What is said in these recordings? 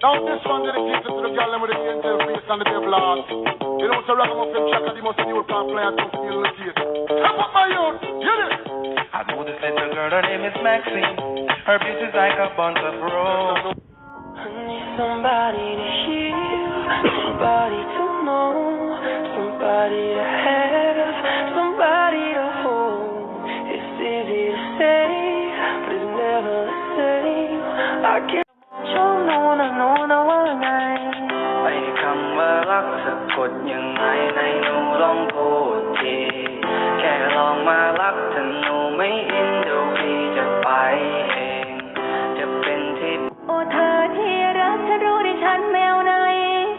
Now this one dedicated to the girl them with the angel face and the devil heart. You know, so ragamuffin chaka, the most new pop player to feel the case. Step up my youth, hear this. I know this little girl, her name is Maxine. Her beauty's like a bunch of roses. I need somebody to hear, somebody to know, somebody to have, somebody to hold. It's easy to say, but it's never the same. I can't กสะกดยังไงในหนูลองพูดทีแค่ลองมารักถ้าหนูไม่อินเดี๋ยวพี่จะไปเอง จะเป็นที่โอ้เธอที่รักเธอรู้ดิฉันแมวไหน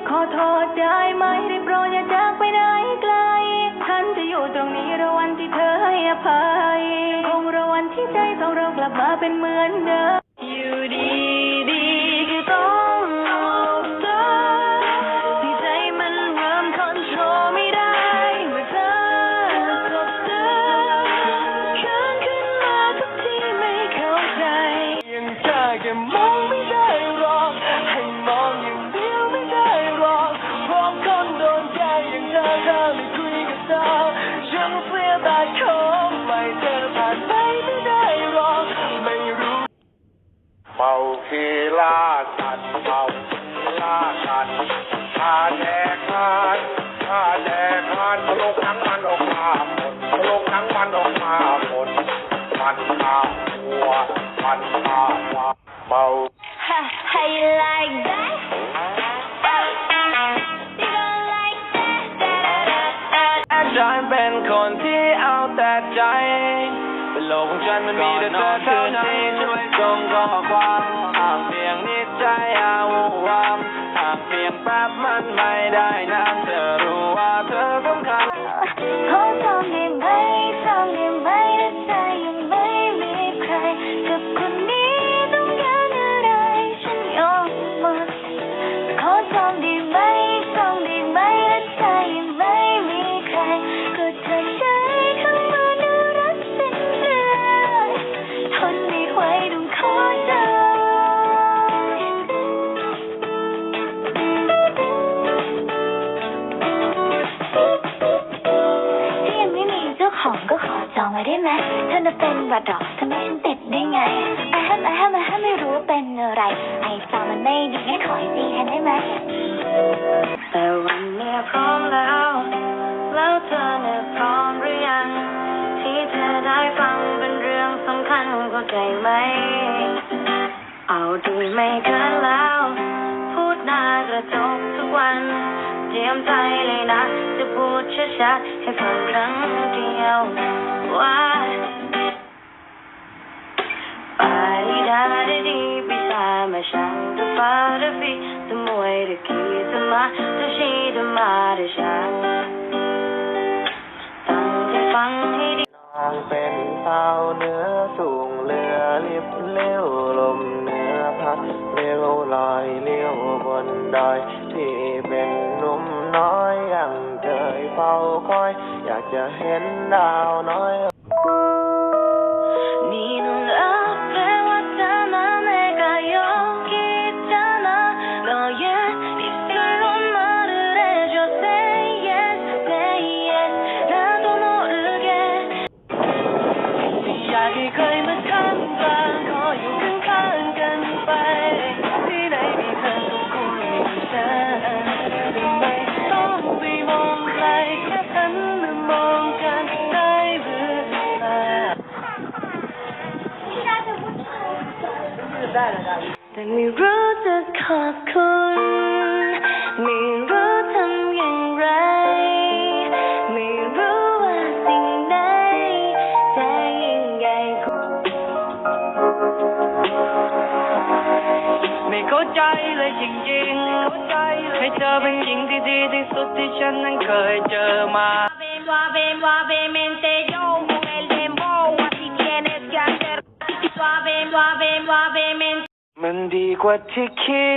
ขอโทษได้ไหมได้โปรดอย่าจากไปไหนไกลฉันจะอยู่ตรงนี้ระวันที่เธอให้อภัยคงระวันที่ใจสองเรากลับมาเป็นเหมือนเดิม ทานชาแดกทานตลกทั้งมันออกมาหมดตลกทั้งมันออกมาหมดมันข้าวหัวมันข้าวเมา How you like that? You don't like that? ฉันเป็นคนที่เอาแต่ใจเป็นโลกของฉันมันมีแต่เธอเท่านั้นช่วยส่งข้อความห่างเพียงนิดใจอาวุวาม ห่างเพี ขอจองไว้ได้ไหมเธอจะเป็นบัตรดอกทำไมฉันติดได้ไงไอ้ฮัมไอ้ฮัมไอ้ฮัมไม่รู้ว่าเป็นอะไร ไอ้ฟังมันไม่ดีงั้ขอให้ตีแทนได้ไหมแต่วันนี้พร้อมแล้ว แล้วเธอเนี่ยพร้อมหรือยัง ที่เธอได้ฟังเป็นเรื่องสำคัญเข้าใจไหม เอาดีไม่เกินแล้ว พูดหน้ากระจกทุกวันเตรียมใจเลยนะ จะพูดชัดๆให้ฟังครั้งเดียว ต่างใจฟังให้ดีน้องเป็นสาวเนือสูงเรือลิบเลี้ยวลมเหนือพัดเลี้ยวลอยเลี้ยวบนดอยที่ เฝ้าคอย อยากจะเห็นดาวน้อย แต่ไม่รู้จะขอบคุณ ไม่รู้ทำอย่างไร ไม่รู้ว่าสิ่งใดจะยิ่งใหญ่กว่าไม่เข้าใจเลยจริงๆให้เธอเป็นหญิงที่ดีที่สุดที่ฉันนั้นเคยเจอมา suave, suave, suavemente. มันดีกว่าที่คิ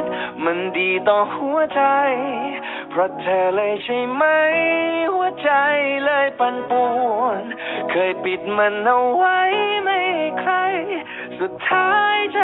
ด มันดีต่อหัวใจ เพราะเธอเลยใช่ไหม หัวใจเลยปั่นป่วน เคยปิดมันเอาไว้ไม่ให้ใคร สุดท้าย